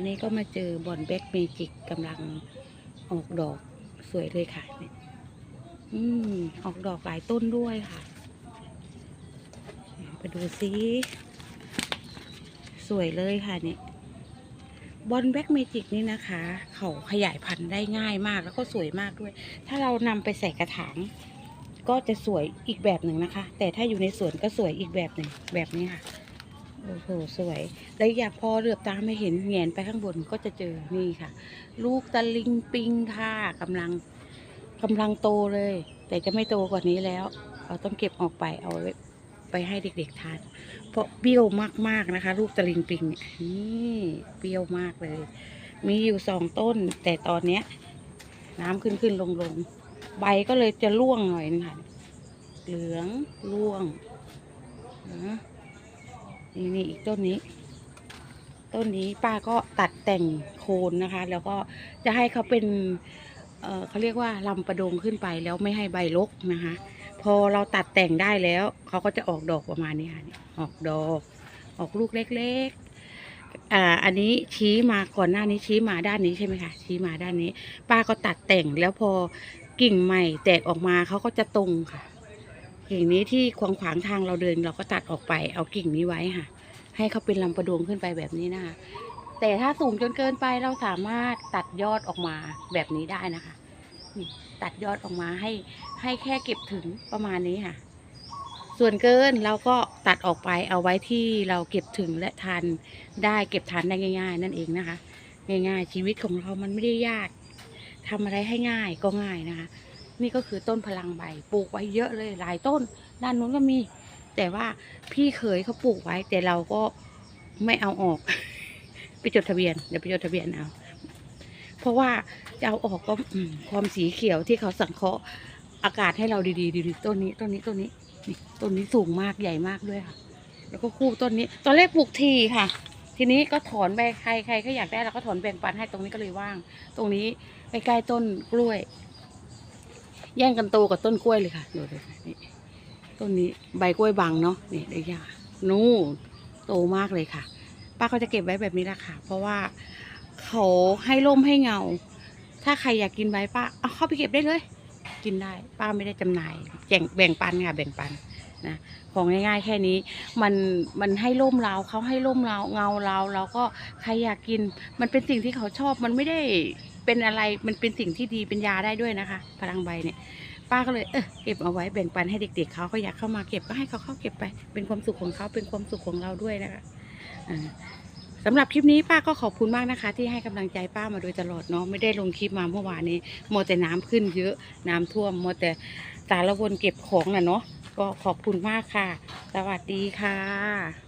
วันนี้ก็มาเจอบอนแบ็กเมจิกกำลังออกดอกสวยเลยค่ะนี่อืมออกดอกหลายต้นด้วยค่ะ ไปดูซิสวยเลยค่ะเนี่ยบอลแบ็กเมจิกนี่นะคะ เขาขยายพันธุ์ได้ง่ายมากแล้วก็สวยมากด้วย ถ้าเรานำไปใส่กระถางก็จะสวยอีกแบบหนึ่งนะคะ แต่ถ้าอยู่ในสวนก็สวยอีกแบบหนึ่งแบบนี้ค่ะ โอ้โหสวย แล้วอยากพอเหลือบตาไม่เห็นแหงนไปข้างบนก็จะเจอนี่ค่ะ ลูกตะลิงปิงค่ะกำลังกำลังโตเลย แต่จะไม่โตกว่านี้แล้ว เราต้องเก็บออกไปเอาไว้ไปให้เด็กๆทาน เพราะเปรี้ยวมากๆนะคะ ลูกตะลิงปิงเนี่ยนี่เปรี้ยวมากเลย มีอยู่สองต้น แต่ตอนเนี้ย น้ำขึ้นขึ้นลงลงใบก็เลยจะร่วงหน่อยนึงค่ะเหลืองร่วงนะ นี่นี่อีกต้นนี้ ต้นนี้ป้าก็ตัดแต่งโคนนะคะ แล้วก็จะให้เขาเป็นเเขาเรียกว่าลำประดงขึ้นไปแล้วไม่ให้ใบรกนะคะ พอเราตัดแต่งได้แล้วเขาก็จะออกดอกประมาณนี้ค่ะออกดอก ออกลูกเล็กๆอ่าอันนี้ชี้มาก่อนหน้านี้ชี้มาด้านนี้ใช่ไหมคะชี้มาด้านนี้ ป้าก็ตัดแต่งแล้วพอกิ่งใหม่แตกออกมาเขาก็จะตรงค่ะ กิ่งนี้ที่ขวางขวางทางเราเดินเราก็ตัดออกไป เอากิ่งนี้ไว้ค่ะ ให้เขาเป็นลำประดวงขึ้นไปแบบนี้นะคะ แต่ถ้าสูงจนเกินไปเราสามารถตัดยอดออกมาแบบนี้ได้นะคะนี่ตัดยอดออกมาให้ให้แค่เก็บถึงประมาณนี้ค่ะ ส่วนเกินเราก็ตัดออกไปเอาไว้ที่เราเก็บถึงและทานได้เก็บทานได้ง่าย ๆ นั่นเองนะคะ ง่าย ๆ ชีวิตของเรามันไม่ได้ยากทำอะไรให้ง่ายก็ง่ายนะคะ นี่ก็คือต้นพลังใบปลูกไว้เยอะเลยหลายต้น ด้านนู้นก็มี แต่ว่าพี่เคยเขาปลูกไว้ แต่เราก็ไม่เอาออก ไปจดทะเบียนเดี๋ยวไปจดทะเบียนเอา เพราะว่าจะเอาออกก็ความสีเขียวที่เขาสังเคราะห์อากาศให้เราดีๆดีๆต้นนี้ต้นนี้ต้นนี้นี่ต้นนี้สูงมากใหญ่มากด้วยค่ะ แล้วก็คู่ต้นนี้ ตอนแรกปลูกทีค่ะ ทีนี้ก็ถอนไปใครใครก็อยากได้เราก็ถอนแบ่งปันให้ตรงนี้ก็เลยว่าง ตรงนี้ใกล้ๆต้นกล้วย แย่งกันโตกับต้นกล้วยเลยค่ะดูเลยนี่ต้นนี้ใบกล้วยบางเนาะนี่ได้ยานู่นโตมากเลยค่ะ ป้าก็จะเก็บไว้แบบนี้แหละค่ะ เพราะว่าเขาให้ร่มให้เงา ถ้าใครอยากกินใบป้าเอาเข้าไปเก็บได้เลย กินได้ ป้าไม่ได้จำหน่ายแบ่งแบ่งปันค่ะแบ่งปันนะของง่ายๆแค่นี้มันมันให้ร่มเราเขาให้ร่มเราเงาเราเราก็ใครอยากกิน มันเป็นสิ่งที่เขาชอบมันไม่ได้ เป็นอะไรมันเป็นสิ่งที่ดีเป็นยาได้ด้วยนะคะ พลังใบเนี่ย ป้าก็เลยเออเก็บเอาไว้แบ่งปันให้เด็ก ๆเขาเขาอยากเข้ามาเก็บก็ให้เขาเข้าเก็บไป เป็นความสุขของเขาเป็นความสุขของเราด้วยนะคะอ่าสำหรับคลิปนี้ป้าก็ขอบคุณมากนะคะ ที่ให้กำลังใจป้ามาโดยตลอดเนาะไม่ได้ลงคลิปมาเมื่อวานนี้มัวแต่น้ำขึ้นเยอะน้ำท่วมมัวแต่สารวนเก็บของน่ะเนาะก็ขอบคุณมากค่ะ สวัสดีค่ะ